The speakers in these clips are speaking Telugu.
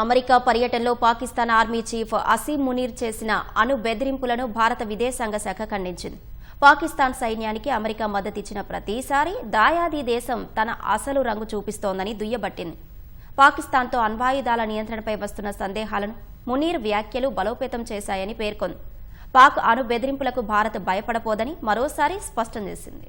అమెరికా పర్యటనలో పాకిస్తాన్ ఆర్మీ చీఫ్ అసీం మునీర్ చేసిన అణు బెదిరింపులను భారత విదేశాంగ శాఖ ఖండించింది. పాకిస్తాన్ సైన్యానికి అమెరికా మద్దతిచ్చిన ప్రతిసారి దాయాది దేశం తన అసలు రంగు చూపిస్తోందని దుయ్యబట్టింది. పాకిస్తాన్తో అణ్వాయుధాల నియంత్రణపై వస్తున్న సందేహాలను మునీర్ వ్యాఖ్యలు బలోపేతం చేశాయని పేర్కొంది. పాక్ అణు బెదిరింపులకు భారత్ భయపడపోదని మరోసారి స్పష్టం చేసింది.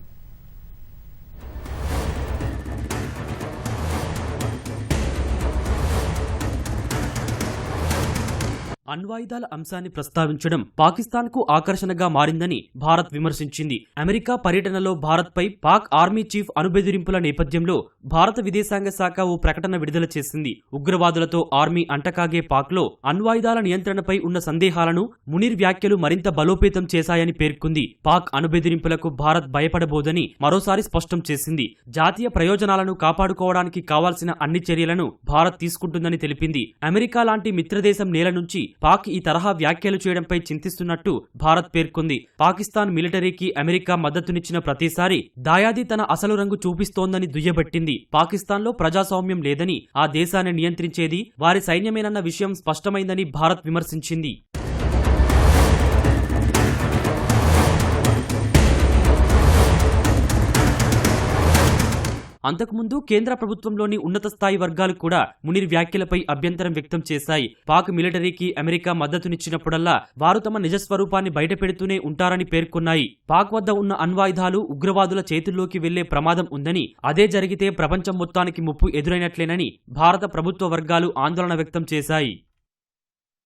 అణ్వాయుధాల అంశాన్ని ప్రస్తావించడం పాకిస్తాన్కు ఆకర్షణగా మారిందని భారత్ విమర్శించింది. అమెరికా పర్యటనలో భారత్పై పాక్ ఆర్మీ చీఫ్ అనుబెదిరింపుల నేపథ్యంలో భారత విదేశాంగ శాఖ ఓ ప్రకటన విడుదల చేసింది. ఉగ్రవాదులతో ఆర్మీ అంటకాగే పాక్లో అణ్వాయుధాల నియంత్రణపై ఉన్న సందేహాలను మునిర్ వ్యాఖ్యలు మరింత బలోపేతం చేశాయని పేర్కొంది. పాక్ అణుబెదిరింపులకు భారత్ భయపడబోదని మరోసారి స్పష్టం చేసింది. జాతీయ ప్రయోజనాలను కాపాడుకోవడానికి కావాల్సిన అన్ని చర్యలను భారత్ తీసుకుంటుందని తెలిపింది. అమెరికా లాంటి మిత్రదేశం నేల నుంచి పాక్ ఈ తరహా వ్యాఖ్యలు చేయడంపై చింతిస్తున్నట్టు భారత్ పేర్కొంది. పాకిస్తాన్ మిలిటరీకి అమెరికా మద్దతునిచ్చిన ప్రతిసారి దాయాది తన అసలు రంగు చూపిస్తోందని దుయ్యబట్టింది. పాకిస్తాన్లో ప్రజాస్వామ్యం లేదని ఆ దేశాన్ని నియంత్రించేది వారి సైన్యమేనన్న విషయం స్పష్టమైందని భారత్ విమర్శించింది. అంతకుముందు కేంద్ర ప్రభుత్వంలోని ఉన్నత స్థాయి వర్గాలు కూడా మునిర్ వ్యాఖ్యలపై అభ్యంతరం వ్యక్తం చేశాయి. పాక్ మిలిటరీకి అమెరికా మద్దతునిచ్చినప్పుడల్లా వారు తమ నిజస్వరూపాన్ని బయటపెడుతూనే ఉంటారని పేర్కొన్నాయి. పాక్ వద్ద ఉన్న అణ్వాయుధాలు ఉగ్రవాదుల చేతుల్లోకి వెళ్ళే ప్రమాదం ఉందని అదే జరిగితే ప్రపంచం మొత్తానికి ముప్పు ఎదురైనట్లేనని భారత ప్రభుత్వ వర్గాలు ఆందోళన వ్యక్తం చేశాయి.